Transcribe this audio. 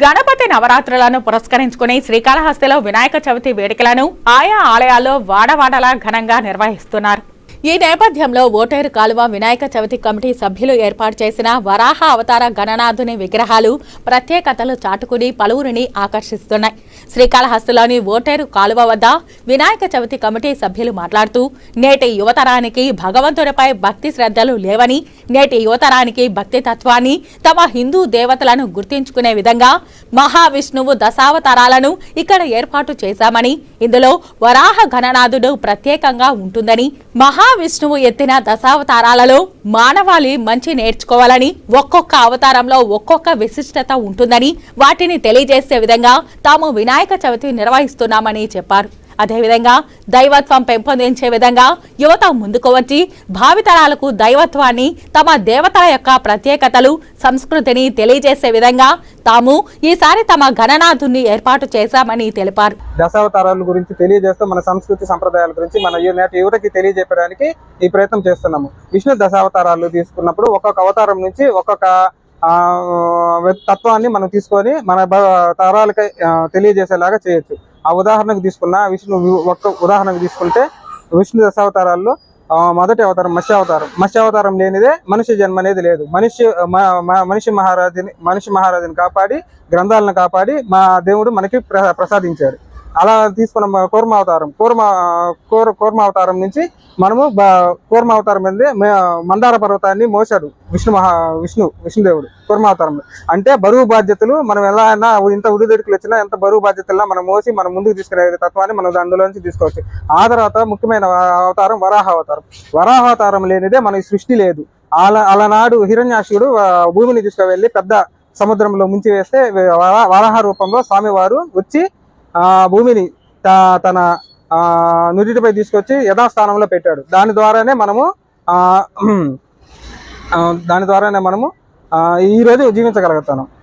గణపతి నవరాత్రులను పురస్కరించుకుని శ్రీకాళహస్తిలో వినాయక చవితి వేడుకలను ఆయా ఆలయాల్లో వాడవాడలా ఘనంగా నిర్వహిస్తున్నారు. ఈ నేపథ్యంలో ఓటేరు కాలువ వినాయక చవితి కమిటీ సభ్యులు ఏర్పాటు చేసిన వరాహ అవతార గణనాథుని విగ్రహాలు ప్రత్యేకతలు చాటుకుని పలువురిని ఆకర్షిస్తున్నాయి. శ్రీకాళహస్తిలోని ఓటేరు కాలువ వద్ద వినాయక చవితి కమిటీ సభ్యులు మాట్లాడుతూ నేటి యువతరానికి భగవంతుడిపై భక్తి శ్రద్ధలు లేవని నేటి యువతరానికి భక్తి తత్వాన్ని తమ హిందూ దేవతలను గుర్తించుకునే విధంగా మహావిష్ణువు దశావతారాలను ఇక్కడ ఏర్పాటు చేశామని ఇందులో వరాహ గణనాథుడు ప్రత్యేకంగా ఉంటుందని మహా మహావిష్ణువు ఎత్తిన దశావతారాలలో మానవాళి మంచి నేర్చుకోవాలని ఒక్కొక్క అవతారంలో ఒక్కొక్క విశిష్టత ఉంటుందని వాటిని తెలియజేసే విధంగా తాము వినాయక చవితి నిర్వహిస్తున్నామని చెప్పారు. అదేవిధంగా దైవత్వం పెంపొందించే విధంగా యువత ముందుకు వచ్చి భావితరాలకు దైవత్వాన్ని తమ దేవతల యొక్క ప్రత్యేకతలు సంస్కృతిని తెలియజేసే విధంగా తాము ఈసారి తమ గణనాథుని ఏర్పాటు చేశామని తెలిపారు. దశావతారాల గురించి తెలియజేస్తూ మన సంస్కృతి సంప్రదాయాల గురించి మన యువతకి తెలియజెప్పడానికి ఈ ప్రయత్నం చేస్తున్నాము. విష్ణు దశావతారాలు తీసుకున్నప్పుడు ఒక్కొక్క అవతారం నుంచి ఒక్కొక్క తత్వాన్ని మనం తీసుకొని మన తరాలకి తెలియజేసేలాగా చేయొచ్చు. ఆ ఉదాహరణకు తీసుకున్న విష్ణు ఒక్క ఉదాహరణకు తీసుకుంటే విష్ణు దశావతారాల్లో మొదటి అవతారం మత్స్య అవతారం. మత్స్య అవతారం లేనిదే మనిషి జన్మ అనేది లేదు. మనిషి మనిషి మహారాజుని మనిషి మహారాజుని కాపాడి గ్రంథాలను కాపాడి మా దేవుడు మనకి ప్రసాదించాడు. అలా తీసుకున్న మ- కూర్మ అవతారం కూర్మ కూర కూర్మ అవతారం నుంచి మనము బ- కూర్మ అవతారం అనేది మే- మందార పర్వతాన్ని మోసాడు విష్ణు మహా విష్ణు విష్ణుదేవుడు కూర్మ అవతారంలో అంటే బరువు బాధ్యతలు మనం ఎలా అయినా ఇంత ఉడిదొడుకులు వచ్చినా ఎంత బరువు బాధ్యతల్లో మనం మోసి మనం ముందుకు తీసుకునే తత్వాన్ని మనం అందులో నుంచి తీసుకోవచ్చు. ఆ తర్వాత ముఖ్యమైన అవతారం వరాహ అవతారం. వరాహ అవతారం లేనిదే మనకి సృష్టి లేదు. అలా అలనాడు హిరణ్యాశుడు భూమిని తీసుకువెళ్ళి పెద్ద సముద్రంలో ముంచి వేస్తే వరాహ రూపంలో స్వామివారు వచ్చి ఆ భూమిని త- తన ఆ, నుదిటిపై తీసుకొచ్చి యథాస్థానంలో పెట్టాడు. దాని ద్వారానే మనము ఆ, దాని ద్వారానే మనము ఈరోజు ఈ రోజు జీవించగలుగుతాను.